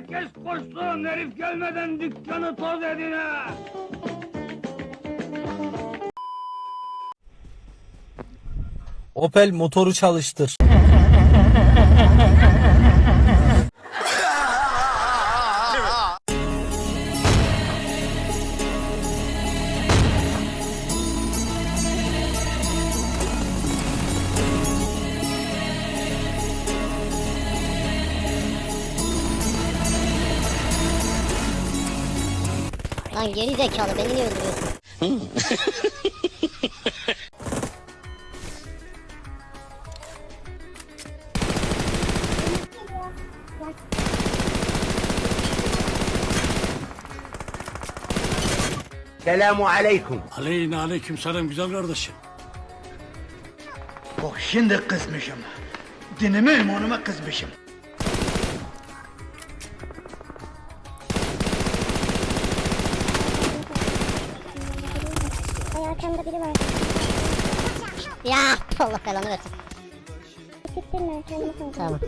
Herkes koşsun, herif gelmeden dükkanı toz edin ha! Opel motoru çalıştır. Lan geri zekalı beni niye öldürüyorsun? Selamu aleyküm. Aleyhine aleyküm selam güzel kardeşim. Bak şimdi kızmışım. Dinime imanıma kızmışım. Arkamda biri var. Ya Allah belanı versin. Tamam.